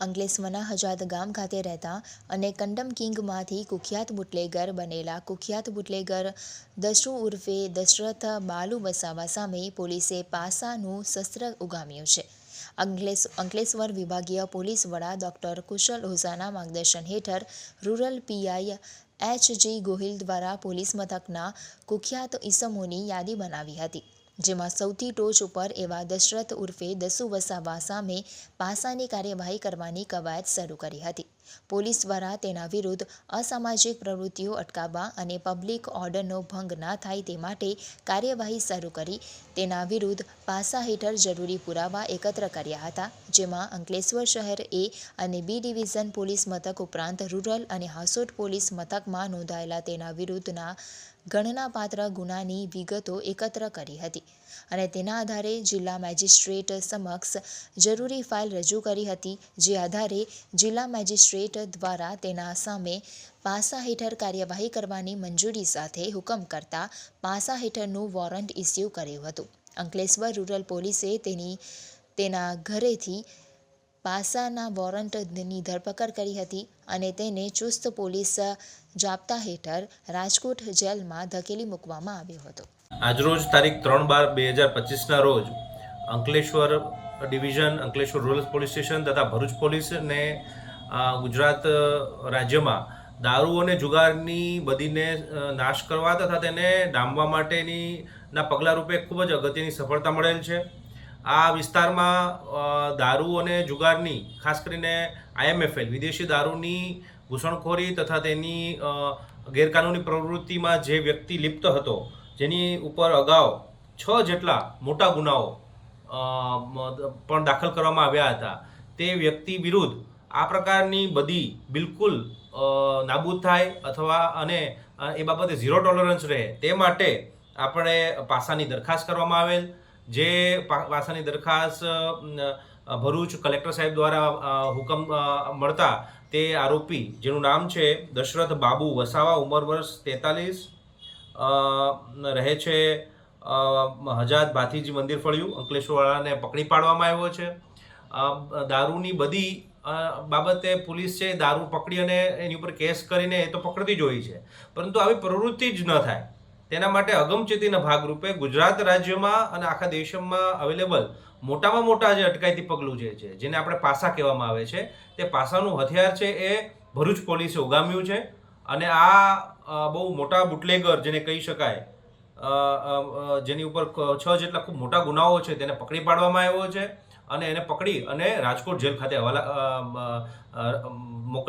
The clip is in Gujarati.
અંકલેશ્વરના હજાદ ગામ ખાતે રહેતા અને કંડમ કિંગમાંથી કુખ્યાત બુટલેગર બનેલા કુખ્યાત બુટલેગર દશરુ ઉર્ફે દશરથ બાલુ વસાવા સામે પોલીસે પાસાનું શસ્ત્ર ઉગામ્યું છે. અંકલેશ અંકલેશ્વર વિભાગીય પોલીસ વડા ડોક્ટર કુશલ ઓઝાના માર્ગદર્શન હેઠળ rural PI H G Gohil દ્વારા પોલીસ મથકના કુખ્યાત ઇસમોની યાદી બનાવી હતી. જેમાં સૌથી ટોચ ઉપર એવા દશરથ ઉર્ફે દસુ વસાવા સામે પાસાની કાર્યવાહી કરવાની કવાયત શરૂ કરી હતી. પોલીસ દ્વારા તેના વિરુદ્ધ અસામાજિક પ્રવૃત્તિઓ અટકાવવા અને પબ્લિક ઓર્ડરનો ભંગ ના થાય તે માટે કાર્યવાહી શરૂ કરી. તેના વિરુદ્ધ પાસા હેઠળ જરૂરી પુરાવા એકત્ર કર્યા હતા. જેમાં અંકલેશ્વર શહેર એ અને બી ડિવિઝન પોલીસ મથક ઉપરાંત રૂરલ અને હાસોટ પોલીસ મથકમાં નોંધાયેલા તેના વિરુદ્ધના ગણનાપાત્ર ગુનાની વિગતો એકત્ર કરી હતી અને તેના આધારે જિલ્લા મેજિસ્ટ્રેટ સમક્ષ જરૂરી ફાઇલ રજૂ કરી હતી, જે આધારે જિલ્લા મેજિસ્ટ્રેટ દ્વારા તેના સામે પાસા હેઠળ કાર્યવાહી કરવાની મંજૂરી સાથે હુકમ કરતા પાસા હેઠળનું વોરંટ ઇસ્યુ કર્યું હતું. અંકલેશ્વર રૂરલ પોલીસે તેની તેના ઘરેથી પાસાના વોરંટની ધરપકડ કરી હતી અને તેને ચુસ્ત પોલીસ જાપ્તા હેઠળ રાજકોટ જેલમાં ધકેલી મૂકવામાં આવ્યો હતો. આજરોજ તારીખ ત્રણ બાર બે હજાર પચીસના રોજ Ankleshwar division, Ankleshwar rural police station તથા ભરૂચ પોલીસને ગુજરાત રાજ્યમાં દારૂ અને જુગારની બદીને નાશ કરવા તથા તેને ડામવા માટેની ના પગલા રૂપે ખૂબ જ અગત્યની સફળતા મળેલ છે. આ વિસ્તારમાં દારૂ અને જુગારની, ખાસ કરીને આઈએમએફએલ વિદેશી દારૂની ઘૂસણખોરી તથા તેની ગેરકાનૂની પ્રવૃત્તિમાં જે વ્યક્તિ લિપ્ત હતો, જેની ઉપર અગાઉ છ જેટલા મોટા ગુનાઓ પણ દાખલ કરવામાં આવ્યા હતા. તે વ્યક્તિ વિરુદ્ધ આ પ્રકારની બધી બિલકુલ નાબૂદ થાય અથવા અને એ બાબતે ઝીરો ટોલરન્સ રહે તે માટે આપણે પાસાની દરખાસ્ત કરવામાં આવેલ. જે પાસાની દરખાસ્ત ભરૂચ કલેક્ટર સાહેબ દ્વારા હુકમ મળતા તે આરોપી, જેનું નામ છે દશરથ બાબુ વસાવા, ઉંમર વર્ષ તેતાલીસ રહે છે હજાત ભાથીજી મંદિર ફળ્યું, અંકલેશ્વરવાળાને પકડી પાડવામાં આવ્યો છે. દારૂની બધી બાબતે પોલીસ છે દારૂ પકડી અને એની ઉપર કેસ કરીને એ તો પકડતી જ હોય છે. પરંતુ આવી પ્રવૃત્તિ જ ન થાય. તેના માટે અગમચેતીના ભાગરૂપે ગુજરાત રાજ્યમાં અને આખા દેશમાં અવેલેબલ મોટામાં મોટા જે અટકાયતી પગલું જે છે, જેને આપણે પાસા કહેવામાં આવે છે, તે પાસાનું હથિયાર છે એ ભરૂચ પોલીસે ઉગામ્યું છે અને આ બહુ મોટા બુટલેગર જેને કહી શકાય જેની ઉપર છ જેટલા ખૂબ મોટા ગુનાઓ છે તેને પકડી પાડવામાં આવ્યો છે અને એને પકડી અને રાજકોટ જેલ ખાતે હવાલા મોકલ